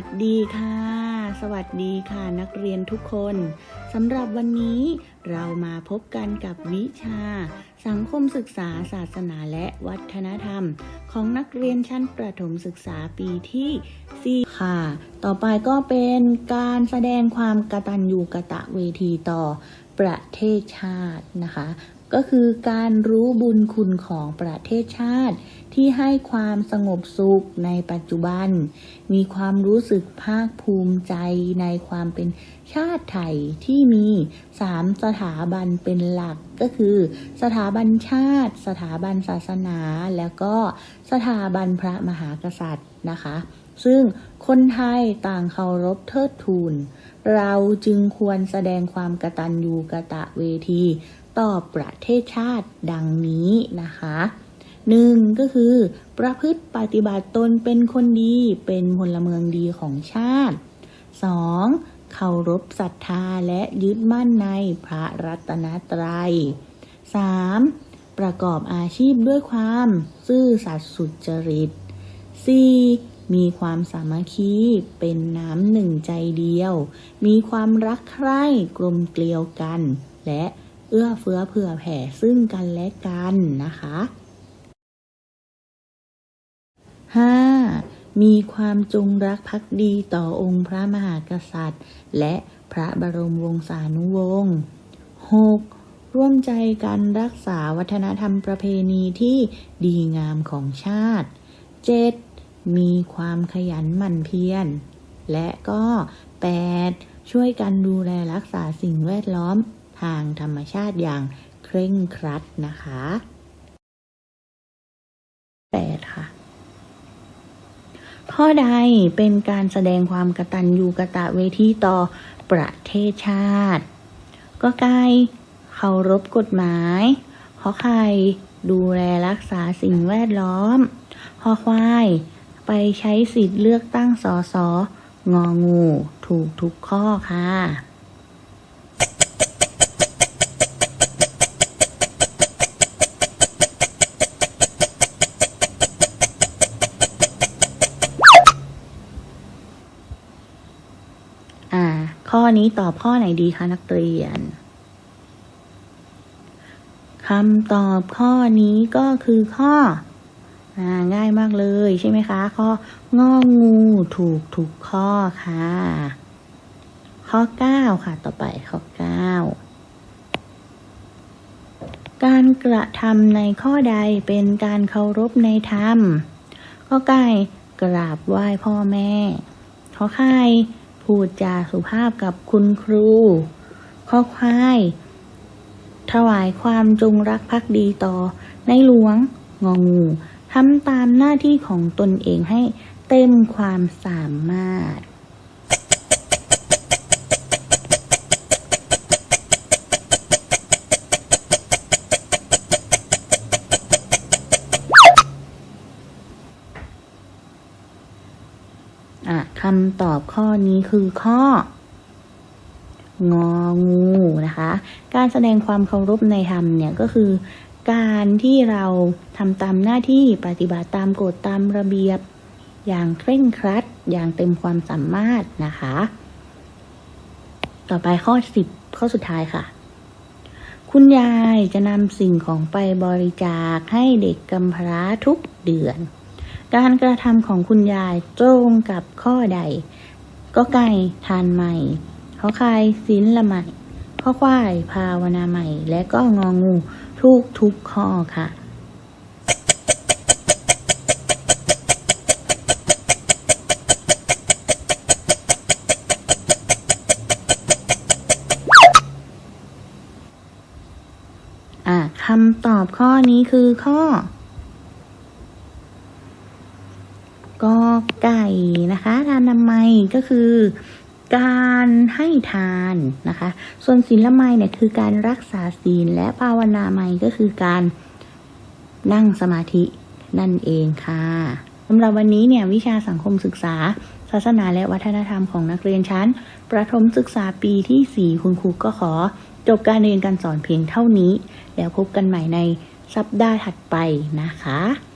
วัสดีค่ะ สวัสดีค่ะนักเรียนทุกคนสำหรับวันนี้เรามาพบกันกับวิชา สังคมศึกษาศาสนาและวัฒนธรรม ของนักเรียนชั้นประถมศึกษาปีที่4ค่ะ ต่อไปก็เป็นการแสดงความกตัญญูกะตะเวทีต่อประเทศชาตินะคะ ก็คือการรู้บุญคุณของประเทศชาติ ที่ให้ความสงบสุขในปัจจุบัน มีความรู้สึกภาคภูมิใจในความเป็นชาติไทยที่มี3สถาบันเป็นหลักก็คือ สถาบันชาติ สถาบันศาสนา แล้วก็สถาบันพระมหากษัตริย์นะคะ ซึ่งคนไทยต่างเคารพเทิดทูน เราจึงควรแสดงความกตัญญูกะตะเวที ต่อประเทศชาติดังนี้นะคะ หนึ่งก็คือ ประพฤติปฏิบัติตนเป็นคนดีเป็นพลเมืองดีของชาติ 2. เคารพศรัทธาและยึดมั่นในพระรัตนตรัย 3. ประกอบอาชีพด้วยความ ซื่อสัตย์สุจริต 4. มีความสามัคคีเป็นน้ำหนึ่งใจเดียว มีความรักใคร่กลมเกลียวกัน และเอื้อเฟื้อเผื่อแผ่ซึ่งกันและกันนะคะ 5. มีความจงรักภักดีต่อองค์พระมหากษัตริย์ และพระบรมวงศานุวงศ์ 6. ร่วมใจกันรักษาวัฒนธรรมประเพณีที่ดีงามของชาติ 7. มีความขยันหมั่นเพียร และก็ 8. ช่วยกันดูแลรักษาสิ่งแวดล้อมทางธรรมชาติอย่างเคร่งครัดนะคะ 8 ค่ะ ข้อใดเป็นการแสดงความกตัญญูกะตะเวทีต่อประเทศชาติ ก็ไกลเคารพกฎหมาย ขอไข่ดูแลรักษาสิ่งแวดล้อม ขอควาย ไปใช้สิทธิ์เลือกตั้งสอสององู ถูกทุกข้อค่ะ ข้อนี้ตอบข้อไหนดีคะนักเรียนคำตอบข้อนี้ก็คือข้ออง่ายมากเลยใช่ไหมคะ ข้ององูถูกทุกข้อค่ะ ข้อ 9 ค่ะ ต่อไปข้อ 9 การกระทำในข้อใดเป็นการเคารพในธรรม ข้อไก่กราบไหว้พ่อแม่ ข้อไข่ พูดจาสุภาพกับคุณครู ข้อควาย ถวายความจงรักภักดีต่อในหลวง งองูทำตามหน้าที่ของตนเองให้เต็มความสามารถ อะคำตอบข้อนี้คือข้ององูนะคะ การแสดงความเคารพในธรรมเนี่ยก็คือ การที่เราทำตามหน้าที่ปฏิบัติตามกฎตามระเบียบ อย่างเคร่งครัด อย่างเต็มความสามารถนะคะ ต่อไปข้อสิบข้อสุดท้ายค่ะ คุณยายจะนำสิ่งของไปบริจาคให้เด็กกำพร้าทุกเดือน การกระทำของคุณยายตรงกับข้อใด ก็ไก่ทานใหม่ข้อคายศีลละใหม่ข้อควายภาวนาใหม่ และก็งองูทุกทุกข้อค่ะอะคำตอบข้อนี้คือข้อ กอ ไก่นะคะทานนามัยก็คือการให้ทานนะคะ ส่วนศีลละไมเนี่ยคือการรักษาศีลและภาวนาไมก็คือการนั่งสมาธินั่นเองค่ะสำหรับวันนี้เนี่ยวิชาสังคมศึกษา ศาสนาและวัฒนธรรมของนักเรียนชั้น ประถมศึกษาปีที่ 4 คุณครูก็ขอ จบการเรียนการสอนเพียงเท่านี้ แล้วพบกันใหม่ในสัปดาห์ถัดไปนะคะ